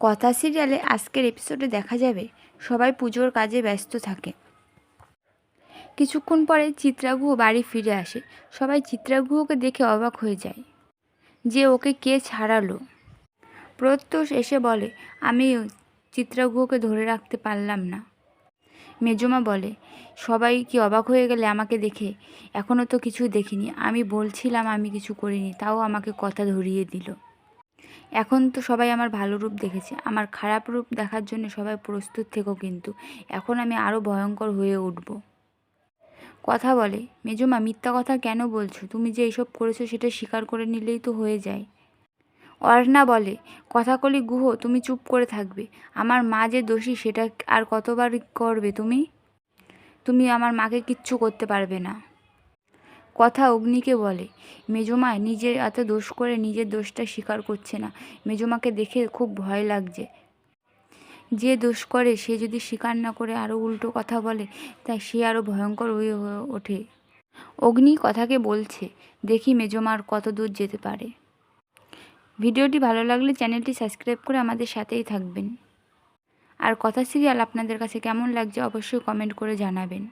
কথা সিরিয়ালে আজকের এপিসোডে দেখা যাবে। সবাই পুজোর কাজে ব্যস্ত থাকে। কিছুক্ষণ পরে চিত্রাগুহ বাড়ি ফিরে আসে। সবাই চিত্রাগুহকে দেখে অবাক হয়ে যায় যে ওকে কে ছাড়ালো। প্রত্যুষ এসে বলে আমি চিত্রাগুহকে ধরে রাখতে পারলাম না। মেজমা বলে, সবাই কি অবাক হয়ে গেলে আমাকে দেখে? এখনও তো কিছু দেখিনি। আমি বলছিলাম আমি কিছু করিনি, তাও আমাকে কথা ধরিয়ে দিল। এখন তো সবাই আমার ভালো রূপ দেখেছে। আমার খারাপ রূপ দেখার জন্য সবাই প্রস্তুত থেকো কিন্তু। এখন আমি আরও ভয়ঙ্কর হয়ে উঠব। কথা বলে, মেজমা, মিথ্যা কথা কেন বলছো? তুমি যে এইসব করেছ সেটা স্বীকার করে নিলেই তো হয়ে যায়। অর্ণা বলে, কথা কলি গুহ, তুমি চুপ করে থাকবে। আমার মা যে দোষী, সেটা আর কতবার করবে তুমি? তুমি আমার মাকে কিচ্ছু করতে পারবে না। কথা অগ্নিকে বলে, মেজমা নিজের এত দোষ করে নিজের দোষটা স্বীকার করছে না। মেজমাকে দেখে খুব ভয় লাগছে। যে দোষ করে, সে যদি স্বীকার না করে আরও উল্টো কথা বলে তাই সে আরও ভয়ঙ্কর হয়ে ওঠে। অগ্নি কথাকে বলছে, দেখি মেজমার কত দূর যেতে পারে। ভিডিওটি ভালো লাগলে চ্যানেলটি সাবস্ক্রাইব করে আমাদের সাথেই থাকবেন। আর কথা সিরিয়াল আপনাদের কাছে কেমন লাগছে অবশ্যই কমেন্ট করে জানাবেন।